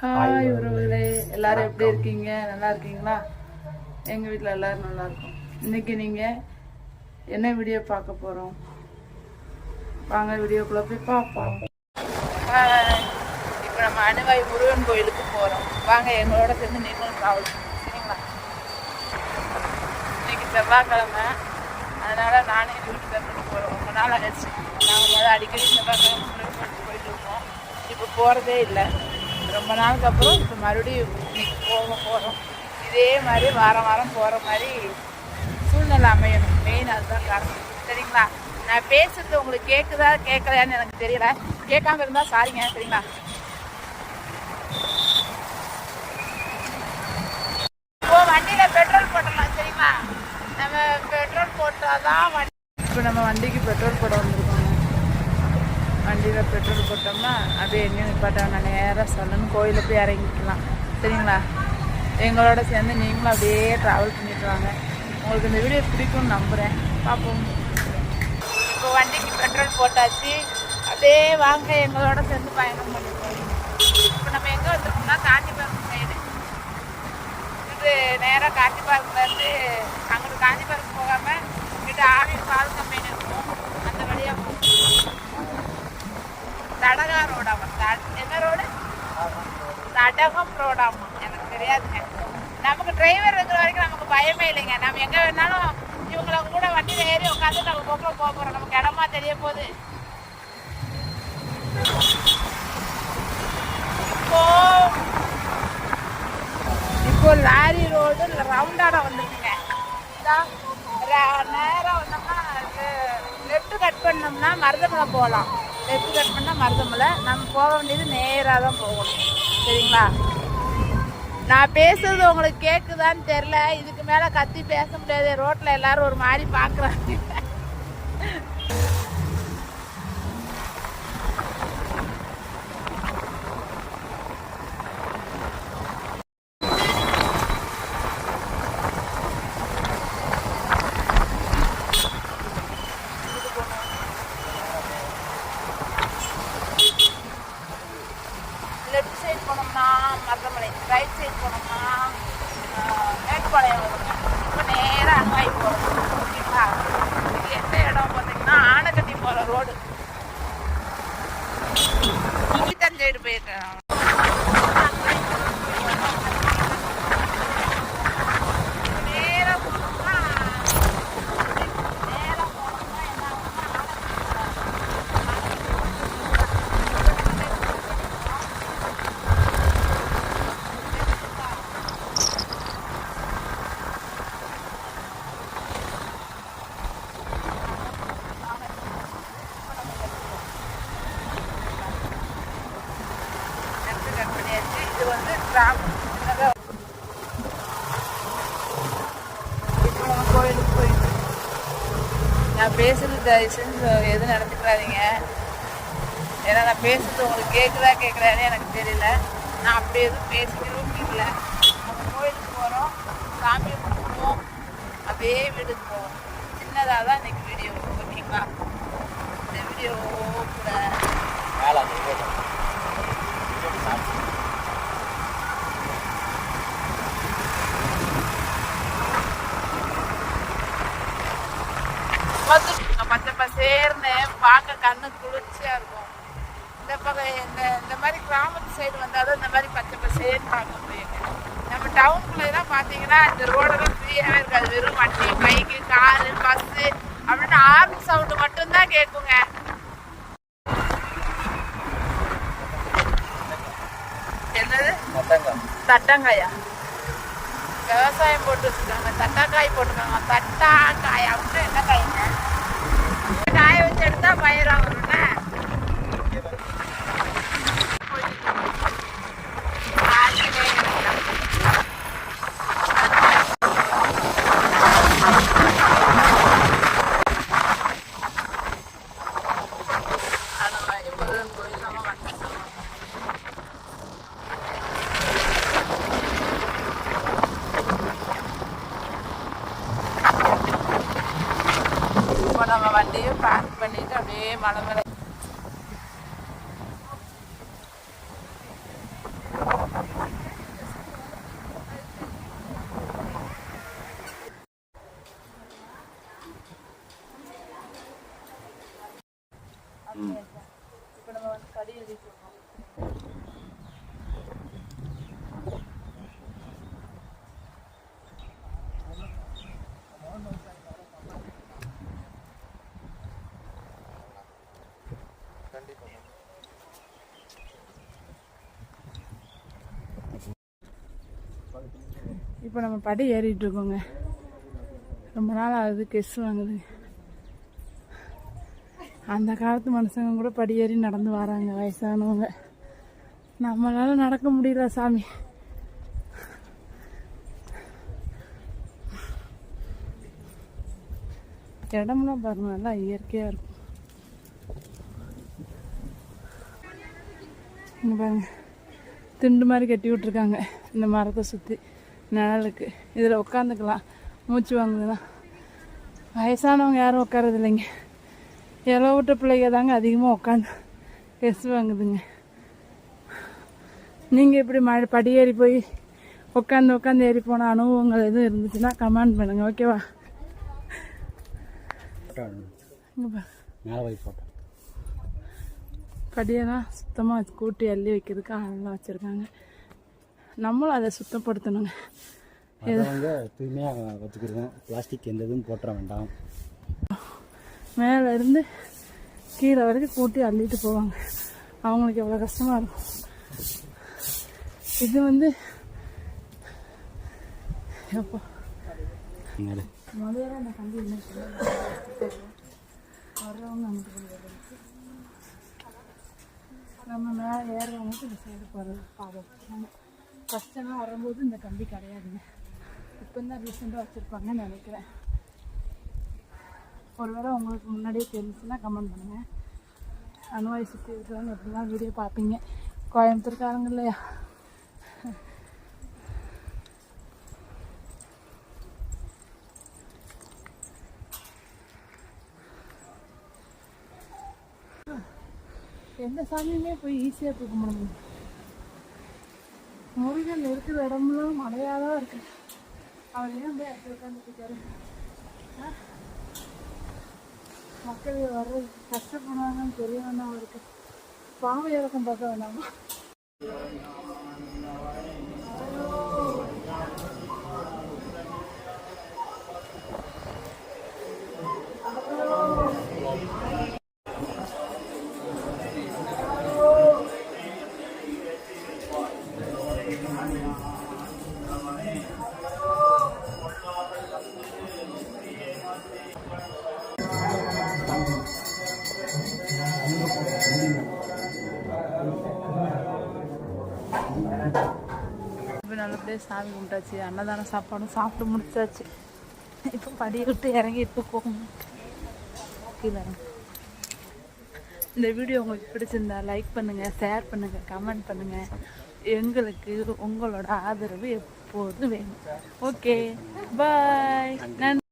Hi உறவுகளே. எல்லாரும் எப்படி இருக்கீங்க? நல்லா இருக்கீங்களா? எங்கள் வீட்டில் எல்லாரும் நல்லா இருக்கும். இன்னைக்கு நீங்கள் என்ன வீடியோ பார்க்க போகிறோம் வாங்க வீடியோக்குள்ளே போய் பார்ப்போம். இப்போ நம்ம அணுவாய் முருகன் கோயிலுக்கு போகிறோம் வாங்க எங்களோட சேர்ந்து நீங்களும் ட்ராவல் சரிங்களா? இன்னைக்கு செவ்வாய்க்கிழமை. அதனால் நானே வீட்டுக்கு போகிறோம் ரொம்ப நாள் ஆயிடுச்சு. நாங்கள் அடிக்கடி செவ்வாய்க்கிழமை போயிட்டு இருக்கோம். இப்போ போகிறதே இல்லை. ரொம்ப நாளுக்கு அப்புறம் இப்போ மறுபடியும் இன்னைக்கு போக போகிறோம் இதே மாதிரி வாரம் வாரம் போகிற மாதிரி சூழ்நிலை அமையணும். மெயின் அதுதான் காரணம். சரிங்களா? நான் பேசுறது உங்களுக்கு கேட்குதா கேட்கலையான்னு எனக்கு தெரியல. கேட்காம இருந்தால் சாரிங்க சரிங்களா? இப்போ வண்டியில் பெட்ரோல் போட்டலாம் சரிங்களா? நம்ம பெட்ரோல் போட்டால் தான் வண்டி இப்போ நம்ம வண்டிக்கு பெட்ரோல் போட வண்டியில் பெட்ரோல் போட்டோம்னா அப்படியே எங்கேயும் நிப்பாட்டாங்க நேராக சொல்லணும் கோயிலில் போய் இறங்கிக்கலாம். சரிங்களா? எங்களோட சேர்ந்து நீங்களும் அப்படியே ட்ராவல் பண்ணிட்டு வாங்க. உங்களுக்கு இந்த வீடியோ பிடிக்கும்னு நம்புகிறேன் பார்ப்போம். இப்போ வண்டிக்கு பெட்ரோல் போட்டாச்சு. அப்படியே வாங்க எங்களோட சேர்ந்து பயணம் பண்ணிப்போம். இப்போ நம்ம எங்கே வந்துருக்கோம்னா காஞ்சிபுரம் சைடு இது நேராக காஞ்சிபுரத்துலேருந்து அங்கே காஞ்சிபுரம் போகாமல் இங்கிட்டு ஆவி பால் கம்பெனி இருக்கும் அந்த வழியாக போகும் தடகா ரோடாமா த- என்ன ரோடு தடகம் ரோடாமா எனக்கு தெரியாதுங்க நமக்கு டிரைவர் இருக்கிற வரைக்கும் நமக்கு பயமே இல்லைங்க நம்ம எங்கே வேணாலும் இவங்கள கூட வண்டியில் ஏறி உட்காந்து நம்ம போக்கில் போக போகிறோம் நமக்கு இடமா தெரிய போகுது. இப்போ இப்போ லாரி ரோடு ரவுண்டாட வந்துருக்குங்க இதா, வந்தோம்னா லெஃப்ட் கட் பண்ணோம்னா மருதமலை போகலாம். லெஃப்ட் கட் பண்ணால் மருதமலை. நம்ம போக வேண்டியது நேராக தான் போகணும். சரிங்களா? நான் பேசுறது உங்களுக்கு கேட்குதான்னு தெரில இதுக்கு மேலே கத்தி பேச முடியாது. ரோட்டில் எல்லாரும் ஒரு மாதிரி பார்க்குறாங்க லெஃப்ட் சைடு போனோம்னா மருதமலை ரைட் சைடு போனோம்னா மேட்டுப்பாளையம் வருங்க இப்போ நேராக அணுவாய் போகிறோம் ஓகேங்களா? இது எந்த இடம் பார்த்தீங்கன்னா ஆனைக்கட்டி போகிற ரோடு. தூக்கித்தன் போயிருக்கேன் நேராக போனோம்னா நேராக போனோம்னா என்ன ஆகும்னா லெஃப்ட் கட் பண்ணியாச்சு இது வந்து கிராமம் சின்னதாக இப்போ நம்ம கோயிலுக்கு போயிட்டு நான் பேசுறது தயவு செஞ்சு எதுவும் நடந்துக்கிறாதீங்க ஏன்னா நான் பேசுறது உங்களுக்கு கேட்குதா கேட்குறான்னு எனக்கு தெரியல. நான் அப்படி எதுவும் பேசிக்கிறோம் இல்லை. நம்ம கோயிலுக்கு போகிறோம் சாமியை கும்பிடுவோம் அப்படியே வீட்டுக்கு போவோம். சின்னதாக தான் இன்னைக்கு வீடியோ ஓகேங்களா? இந்த வீடியோ கூட. வந்துருக்குங்க பச்சை பார்க்க கண்ணு குளிர்ச்சியாக இருக்கும். இந்த பக்கம் இந்த இந்த மாதிரி கிராமத்து சைடு வந்தாலும் இந்த மாதிரி பச்சை பசேன்னு பார்க்க முடியுங்க நம்ம டவுனுக்குள்ளேலாம் பார்த்தீங்கன்னா இந்த ரோடெல்லாம் ஃப்ரீயாகவே இருக்காது. வெறும் வண்டி பைக்கு காரு பஸ்ஸு அப்படின்னு ஆர்ன் சவுண்டு மட்டும்தான் கேட்குங்க. என்னது? தட்டங்காயா? விவசாயம் போட்டு வச்சுருக்காங்க தட்டாக்காய் போட்டிருக்காங்க. தட்டாக்காய் அப்படின்னு என்ன காய்ங்க காய வச்சு எடுத்தா பயிரா இப்போ நம்ம வண்டியும் பேக் பண்ணிட்டு அப்படியே மலை மேலே. இப்போ நம்ம வந்து கடையில் இப்போ நம்ம படி ஏறிட்டு இருக்கோங்க ரொம்ப நாள் ஆகுது கெஸ் வாங்குது அந்த காலத்து மனுஷங்க கூட படி ஏறி நடந்து வராங்க வயசானவங்க. நம்மளால நடக்க முடியல சாமி. இடம்லாம் பாருங்க நல்லா இயற்கையாக இருக்கும். இங்க பாருங்க. திண்டு மாதிரி கட்டி விட்ருக்காங்க இந்த மரத்தை சுற்றி நிழலுக்கு. இதில் உட்காந்துக்கலாம் மூச்சு வாங்குதுன்னா வயசானவங்க யாரும் உட்காரது இல்லைங்க. இலை விட்ட பிள்ளைங்க தாங்க அதிகமாக உட்காந்து கெஸ் வாங்குதுங்க. நீங்கள் இப்படி மழை படியேறி போய் உட்காந்து உட்காந்து ஏறி போன அனுபவங்கள் எதுவும் இருந்துச்சுன்னா கமெண்ட் பண்ணுங்கள் ஓகேவா? இங்கே பாரு படியெல்லாம் சுத்தமாக கூட்டி அள்ளி வைக்கிறதுக்கு ஆளெல்லாம் வச்சுருக்காங்க. நம்மளும் அதை சுத்தப்படுத்தணுங்க. வந்து தூய்மையாக வச்சுக்கிடுவோம் பிளாஸ்டிக் எந்த இதுவும் போட்டுற வேண்டாம். மேலே இருந்து கீழே வரைக்கும் கூட்டி அள்ளிட்டு போவாங்க. அவங்களுக்கு எவ்வளோ கஷ்டமாக இருக்கும். இது வந்து எப்போ? முதல்ல அந்த கம்பி என்ன வர்றவங்க நமக்கு. நம்ம மேலே ஏறுறவங்களுக்கு இந்த சைடு போகிறது பாவம். நம்ம ஃபஸ்ட்டெல்லாம் வரும்போது இந்த கம்பி கிடையாதுங்க. இப்போ தான் ரீசெண்டாக வச்சுருப்பாங்கன்னு நினைக்கிறேன். ஒருவேளை உங்களுக்கு முன்னாடியே தெரிஞ்சுன்னா கமெண்ட் பண்ணுங்கள் அனுவாய் சுற்றி இருக்கிறவங்க எப்படிலாம் வீடியோ பார்ப்பீங்க? கோயம்புத்தூர்காரங்க இல்லையா? எந்த சாமியுமே போய் ஈஸியாக கும்பிட முடியும் முருகன் இருக்கிற இடம்லாம் மழையாக தான் இருக்கு அவர் ஏன் போய் அப்படி உட்காந்துருக்காரு மக்கள் வர்றது கஷ்டப்படுவாங்கன்னு தெரிய அவருக்கு பாவ இறக்கம் பார்க்க வேண்டாமா அப்படியே சாமி கும்பிட்டாச்சு. அன்னதான சாப்பாடும் சாப்பிட்டு முடிச்சாச்சு. இப்போ படியை விட்டு இறங்கிட்டு போகணும். கீழே இந்த வீடியோ உங்களுக்கு பிடிச்சிருந்தா லைக் பண்ணுங்கள் ஷேர் பண்ணுங்கள் கமெண்ட் பண்ணுங்கள் எங்களுக்கு உங்களோட ஆதரவு எப்போதும் வேணும். ஓகே பாய் நன்றி.